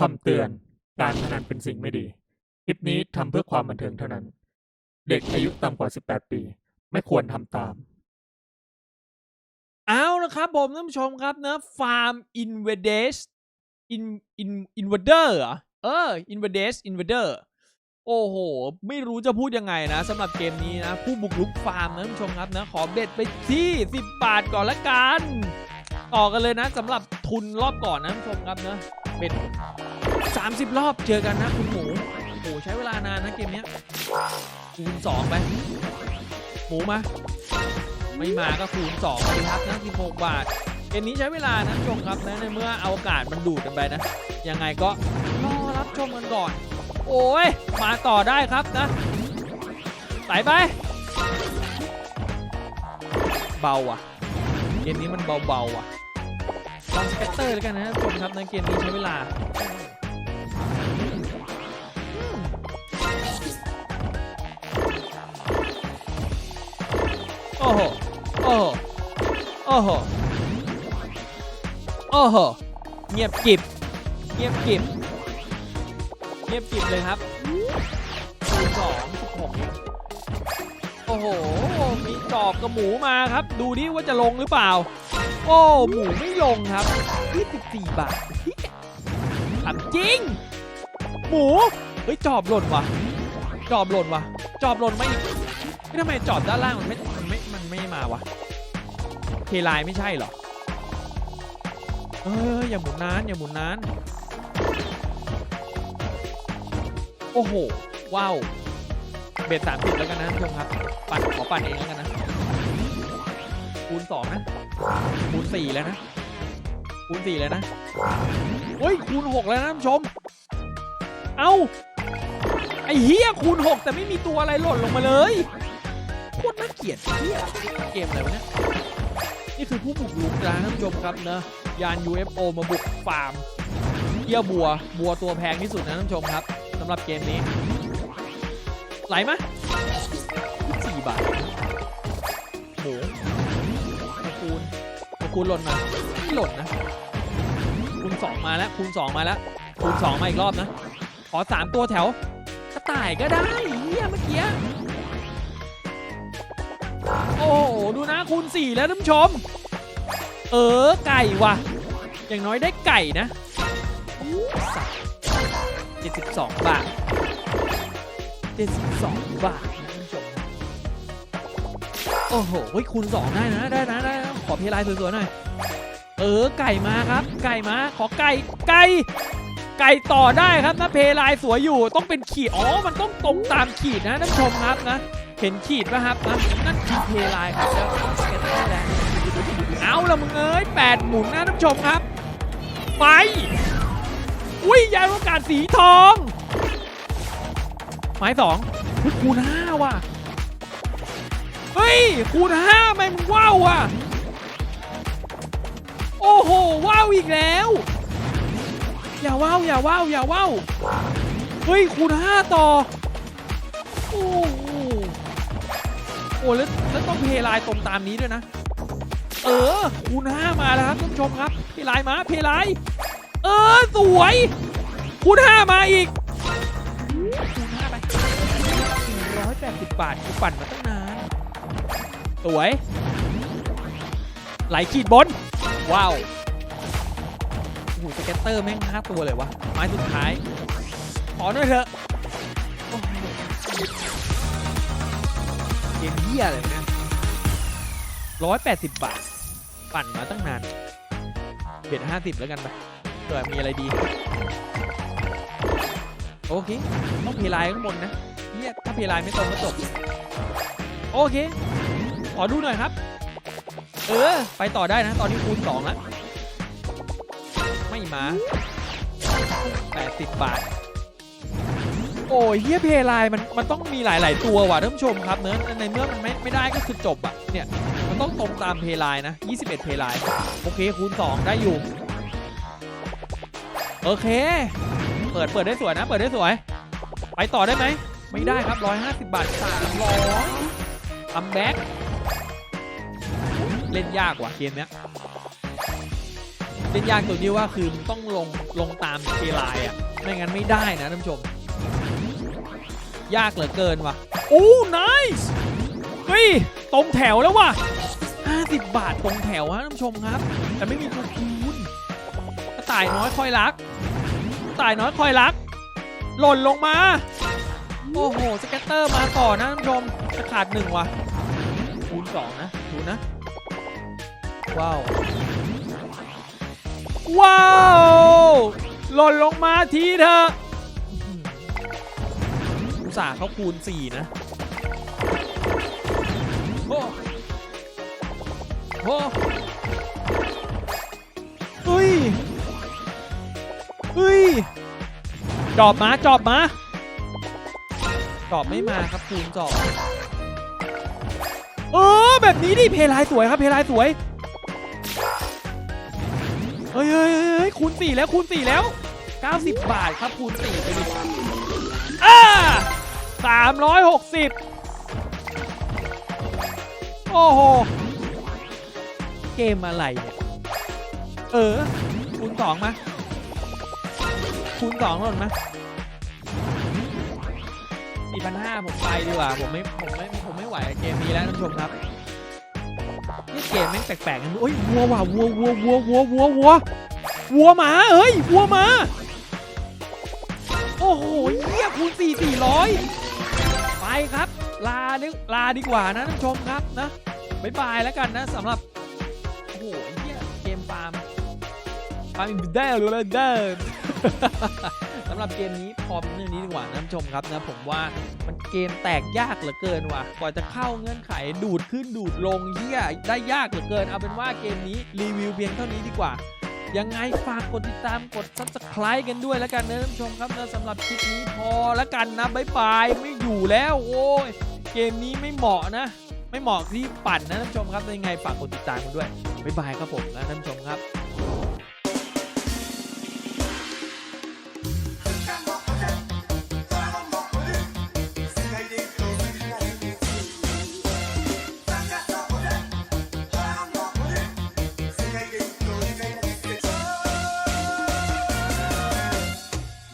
คำเตือน การพนันเป็นสิ่งไม่ดี คลิปนี้ทำเพื่อความบันเทิงเท่านั้น เด็กอายุต่ำกว่า 18 ปี ไม่ควรทำตาม เอาละครับผมท่านผู้ชมครับเนะฟาร์มอินเวเดสอินอินอินเวเดอร์เหรอเอออินเวเดสอินเวเดอร์โอ้โห ไม่รู้จะพูดยังไงนะสำหรับเกมนี้นะ ผู้บุกลุกฟาร์มนะท่านผู้ชมครับนะ ขอเบ็ดไปที่ 10 บาทก่อนละกัน ต่อกันเลยนะสำหรับทุนรอบก่อนนะท่านผู้ชมครับนะ เบ็ด30 รอบเจอกันนะคุณหมูโอ้โหใช้เวลานานนะเกมเนี้ยคูณ2ไป หมูมา ไม่มาก็คูณ2ไปครับนะ16บาทเกมนี้ใช้เวลานะชมครับนะในเมื่อเอาอากาศมันดูดกันไปนะ ยังไงก็รอรับชมกันก่อน โอ้ย มาต่อได้ครับนะใส่ไป เบาอะเกมนี้มันเบาๆอะ ลองสเปกเตอร์แล้วกันนะท่านครับในเกมนี้ใช้เวลาโอ้โหโอ้โหโอ้โหโอ้โหเงียบกิบเงียบกิบเงียบกิบเลยครับคูณสองสิบหก โอ้โห มีจอบกับหมูมาครับ ดูดิว่าจะลงหรือเปล่า โอ้หมูไม่ลงครับ24บาทถามจริง หมูเฮ้ยจอบหล่นวะจอบหล่นวะจอบหล่นมาอีกทำไมจอบด้านล่างมันไม่มันไม่มันไม่มาวะเคลน์ไม่ใช่หรอเอ้ยอย่าหมุนนานอย่าหมุนนานโอ้โหว้าว เบ็ดสามสิบแล้วกันนะท่านผู้ชมครับ ปั่นขอปั่นเองแล้วกันนะ คูณสองนะ คูณสี่แล้วนะ คูณสี่แล้วนะเฮ้ยคูณหกแล้วนะท่านผู้ชม เอ้า ไอ้เฮียคูณหกแต่ไม่มีตัวอะไรหล่นลงมาเลยโคตรน่าเกลียดเฮียเกมอะไรวะเนี่ยนี่คือผู้บุกรุกนะท่านผู้ชมครับเนอะยาน UFO มาบุกฟาร์มเยี่ยบัว บัวตัวแพงที่สุดนะท่านผู้ชมครับสำหรับเกมนี้ ไหลมสี่บาทโหตะคูณตะคูณหล่นมาไม่หล่นนะคูณสองมาแล้วคูณสองมาแล้วคูณสองมาอีกรอบนะ ขอสามตัวแถวกระต่ายก็ได้เฮียเมื่อกี้โอ้โหดูนะคูณ4แล้วท่านผู้ชม เออไก่ว่ะ อย่างน้อยได้ไก่นะเจ็ดสิบสองบาท เจ็ดสิบาทนะท่านผู้ชมโอ้โหคูณสองได้นะได้นะได้นะขอเพลายสวยๆหน่อย เออไก่มาครับ ไก่มาขอไก่ไก่ไก่ต่อได้ครับนะเพลายสวยอยู่ต้องเป็นขีดอ๋อมันต้องตรงตามขีดนะท่านผู้ชมครับนะเห็นขีดป่ะครับนะนั่นคือเพลายครับแล้วสเก็ตเตอร์แล้วเอาละมึงเอ้ยแปดหมุนนะท่านผู้ชมครับ ไป อุ้ยยานอวกาศสีทอง ไม้สองคูณห้าว่ะ เฮ้ย คูณห้าไหมมึงว้าวว่ะ โอ้โห ว้าวอีกแล้ว อย่าว้าวอย่าว้าวอย่าว้าวเฮ้ย คูณห้าต่อ โอ้โหโอ้แล้วแล้วต้องเพลายตรงตามนี้ด้วยนะ เออ คูณห้ามาแล้วครับท่านผู้ชมครับ เพลายมาเพลาย เออ สวย คูณห้ามาอีก แปดสิบบาทกูปั่นมาตั้งนาน สวย ไหลขีดบน ว้าวโอ้โหสเกตเตอร์แม่งห้าตัวเลยวะไม้สุดท้าย ขอหน่อยเถอะเกมเยี่ยเลยนะร้อยแปดสิบบาท ปั่นมาตั้งนานเบ็ดห้าสิบแล้วกันไปเผื่อมีอะไรดี โอเค ต้องเพลายข้างบนนะ เหี้ยถ้าเพลายไม่ตรงก็จบโอเค ขอดูหน่อยครับ เออ ไปต่อได้นะ ตอนนี้คูณสองแล้ว ไม่มา 80 บาท โอ้ยเฮียเพลายมันมันต้องมีหลาย ๆ ตัวว่ะท่านผู้ชมครับเนอในเมื่อมันไม่ไม่ได้ก็คือจบอะเนี่ย มันต้องตรงตามเพลายนะ 21 เพลาย โอเค คูณ 2 ได้อยู่ โอเค เปิดเปิดได้สวยนะ เปิดได้สวย ไปต่อได้ไหม ไม่ได้ครับ 150 บาท300คัมแบ็กเล่นยากว่ะเกมเนี้ยล่นยากตรงที่ว่าคือต้องลงลงตามเคลน์อะ ไม่งั้นไม่ได้นะท่านผู้ชม ยากเหลือเกินว่ะ โอ้ไน i c e เฮ้ย ตรงแถวแล้วว่ะ 50 บาทตรงแถวฮะท่านผู้ชมครับ แต่ไม่มีตัวคูณกระต่ายน้อยคอยรักต่ายน้อยคอยรัก หล่นลงมา โอ้โห สเก็ตเตอร์มาต่อนะท่านผู้ชมจะขาดหนึ่งว่ะคูณสองนะดูนะ ว้าว ว้าว หล่นลงมาทีเถอะอุตส่าห์เขาคูณ4นะโอ้โหเฮ้ยเฮ้ย จอบมา จอบมา จอบไม่มาครับคูณสองเออแบบนี้ดิเพลายสวยครับเพลายสวยเฮ้ยเฮ้ยเฮ้ยคูณสี่แล้วคูณสี่แล้ว 90 บาทครับคูณสี่ไปดิอ่าสามร้อยหกสิบโอ้โห เกมอะไรเนี่ยเออคูณสองมาคูณสองหล่นมา พันห้าผมไปดีกว่า ผมไม่ ผมไม่ ผมไม่ไหวเกมนี้แล้วท่านผู้ชมครับนี่เกมแม่งแปลกๆนะโอ้ยวัวว่ะวัววัววัววัววัววัววัวหมาเอ้ยวัวหมา โอ้โหเยี่ยคูณสี่สี่ร้อยไปครับ ลาดิลาดีกว่านะท่านผู้ชมครับนะบ๊ายบายแล้วกันนะสำหรับ โอ้โหเยี่ยเกมฟาร์มฟาร์มอินเดอร์หรือเดอร์ สำหรับเกมนี้พอเป็นเรื่องนี้ดีกว่านะท่านผู้ชมครับนะผมว่ามันเกมแตกยากเหลือเกินว่ะกว่าจะเข้าเงื่อนไขดูดขึ้นดูดลงเฮียได้ยากเหลือเกิน เอาเป็นว่าเกมนี้รีวิวเพียงเท่านี้ดีกว่ายังไงฝากกดติดตามกด subscribe กันด้วยแล้วกันนะท่านผู้ชมครับนะสำหรับคลิปนี้พอแล้วกันนะบายบายไม่อยู่แล้วโอ้ยเกมนี้ไม่เหมาะนะ ไม่เหมาะที่ปั่นนะท่านผู้ชมครับยังไงฝากกดติดตามกันด้วยบายบายครับผมนะท่านผู้ชมครับ